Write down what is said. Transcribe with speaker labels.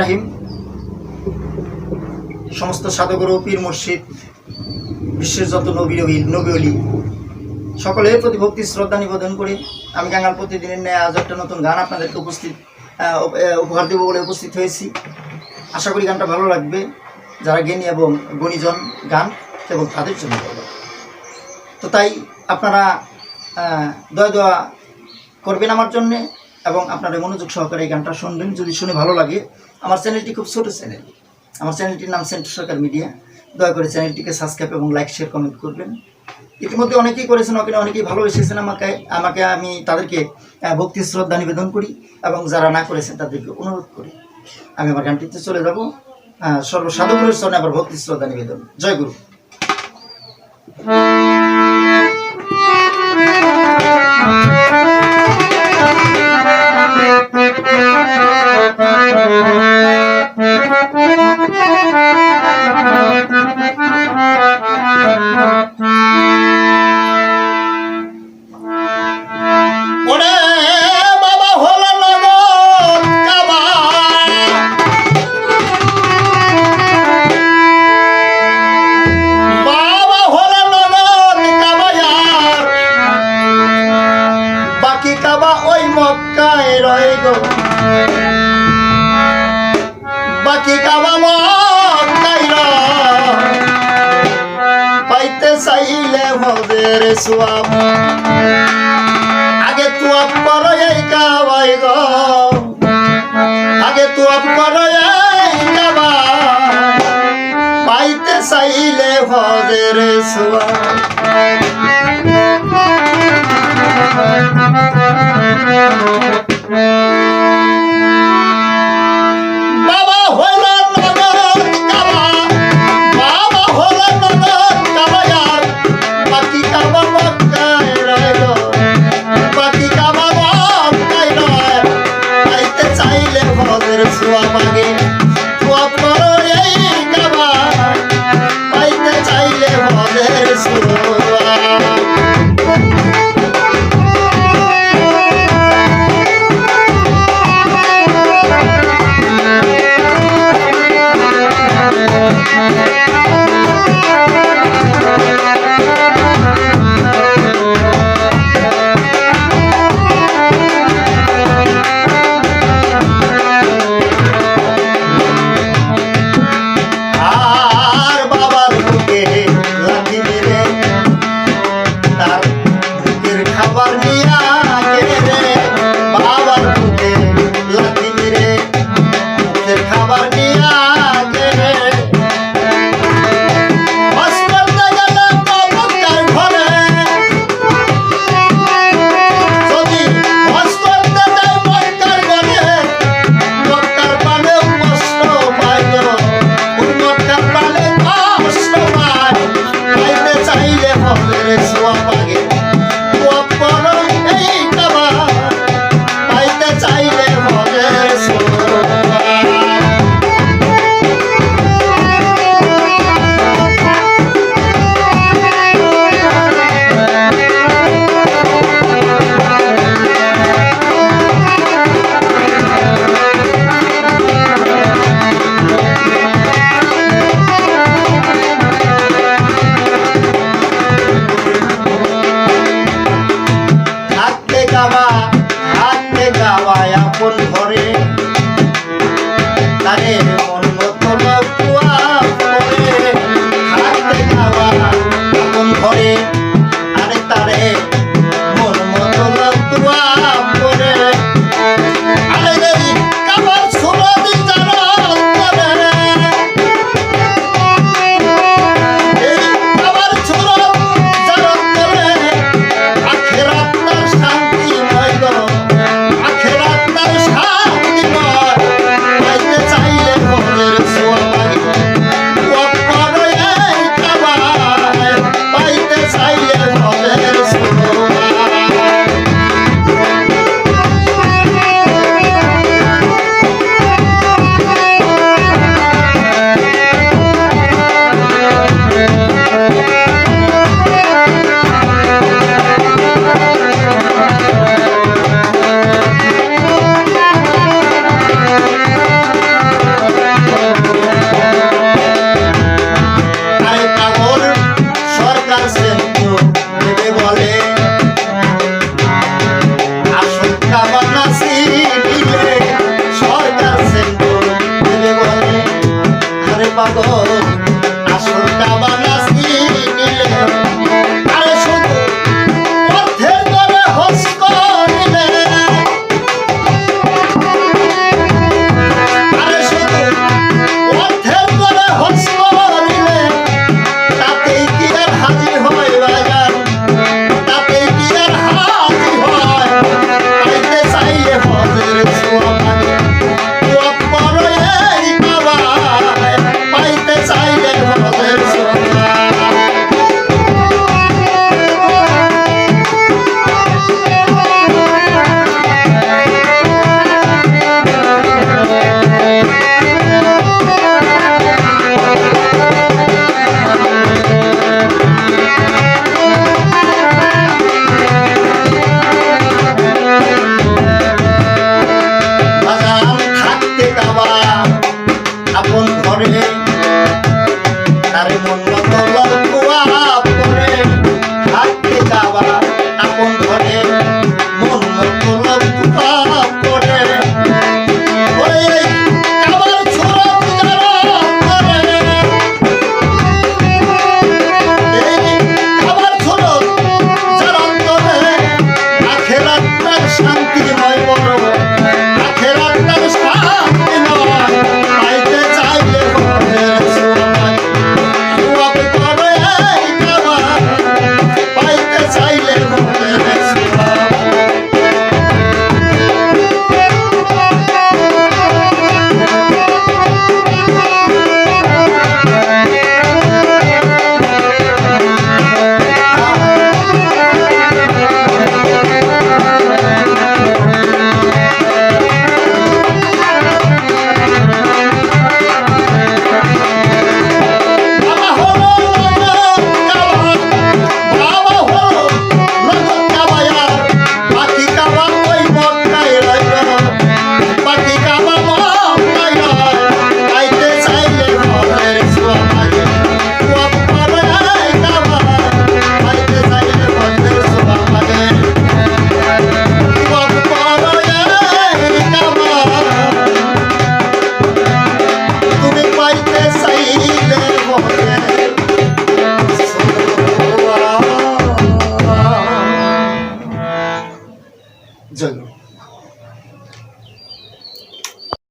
Speaker 1: রাহিম। সমস্ত সাধুগুরু পীর মসজিদ, বিশ্বের যত নবী নবী নবী অলি সকলের প্রতি ভক্তি শ্রদ্ধা নিবেদন করে আমি গাঙ্গাল প্রতিদিনের ন্যায় আজ একটা নতুন গান আপনাদেরকে উপস্থিত উপহার দেবো বলে উপস্থিত হয়েছি। আশা করি গানটা ভালো লাগবে। যারা জ্ঞানী এবং গণিজন, গান এবং তাদের জন্য। তো তাই আপনারা দয়া দয়া করবেন আমার জন্যে। এবং আপনারা মনোযোগ সহকারে এই গানটা শুনবেন। যদি শুনে ভালো লাগে, আমার চ্যানেলটি খুব ছোটো চ্যানেল। আমার চ্যানেলটির নাম সেন্টু সরকার মিডিয়া। দয়া করে চ্যানেলটিকে সাবস্ক্রাইব এবং লাইক, শেয়ার, কমেন্ট করবেন। ইতিমধ্যে অনেকেই করেছেন ওখানে অনেকেই ভালোবেসেছেন আমাকে। আমাকে আমি তাদেরকে ভক্তি, শ্রদ্ধা নিবেদন করি এবং যারা না করেছেন তাদেরকে অনুরোধ করি। আমি আমার গানটিতে চলে যাব। সর্বসাধুগুরুর চরণে আবার ভক্তি, শ্রদ্ধা নিবেদন। জয় গুরু। সোয়াব আগে তু আপ করো এই কাবাই গ। আগে তু আপ করো এই কাবাই পাইতে চাইলে হজের সোয়া বাবা সোয়া মাগে তোয়া Hare Hare পাগল